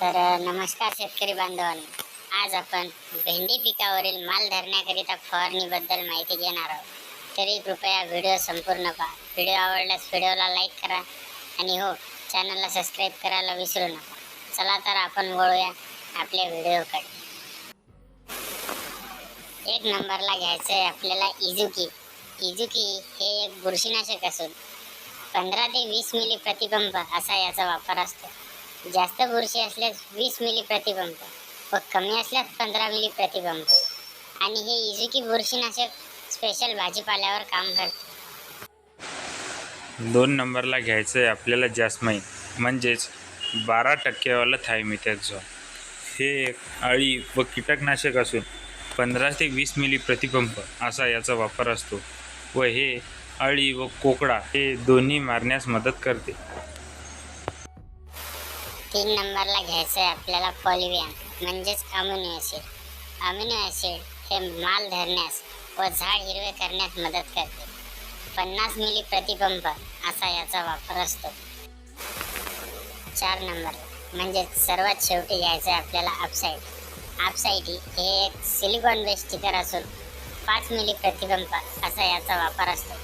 तर नमस्कार शेतकरी बांधवांनो. आज आपण भेंडी पिकावरील माल धरण्याकरिता फवारणीबद्दल माहिती घेणार आहोत. तरी कृपया व्हिडिओ संपूर्ण पहा. व्हिडिओ आवडल्यास व्हिडिओला लाईक करा आणि हो चॅनलला सबस्क्राईब करायला विसरू नका. चला तर आपण वळूया आपल्या व्हिडिओकडे. एक नंबरला घ्यायचं आहे आपल्याला इजुकी. इजुकी हे एक बुरशीनाशक असून पंधरा ते वीस मिली प्रतिपंप असा याचा वापर असतो. जास्त बुरशी असल्यास वीस मिली प्रतिपंप व कमी असल्यास पंधरा मिली प्रतिपंप आणि हे इजुकी बुरशीनाशक स्पेशल भाजीपाल्यावर काम करते. दोन नंबरला घ्यायचं आहे आपल्याला जास्माईन म्हणजेच बारा टक्केवाला थायमिथॅक्झॉन हे एक अळी व कीटकनाशक असून पंधरा ते वीस मिली प्रतिपंप असा याचा वापर असतो. व हे अळी व कोकडा हे दोन्ही मारण्यास मदत करते. तीन नंबरला घ्यायचं आहे आपल्याला पॉलिव्हियन म्हणजेच अमिनो ॲसिड. अमिनो ॲसिड हे माल धरण्यास व झाड हिरवे करण्यास मदत करते. पन्नास मिली प्रतिपंप असा याचा वापर असतो. चार नंबर म्हणजेच सर्वात शेवटी घ्यायचं आहे आपल्याला अपसाईड अपसाईडी हे एक सिलिकॉन बेस्ड स्टिकर असून पाच मिली प्रतिपंप असा याचा वापर असतो.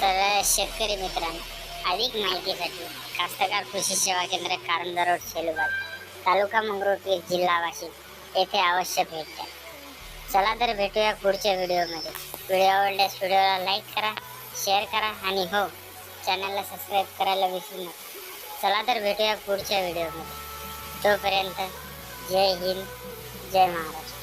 तर शेतकरी मित्रांनो अधिक माहितीसाठी कास्तकार कृषी सेवा केंद्र कारंजा रोड शेलूबाग तालुका मंगरुळपीर जिल्हा वाशिम येथे अवश्य भेट द्या. चला तर भेटूया पुढच्या व्हिडिओमध्ये. व्हिडिओ आवडल्यास व्हिडिओला लाईक करा शेअर करा आणि हो चॅनलला सबस्क्राईब करायला विसरू नका. चला तर भेटूया पुढच्या व्हिडिओमध्ये. तोपर्यंत जय हिंद जय महाराष्ट्र.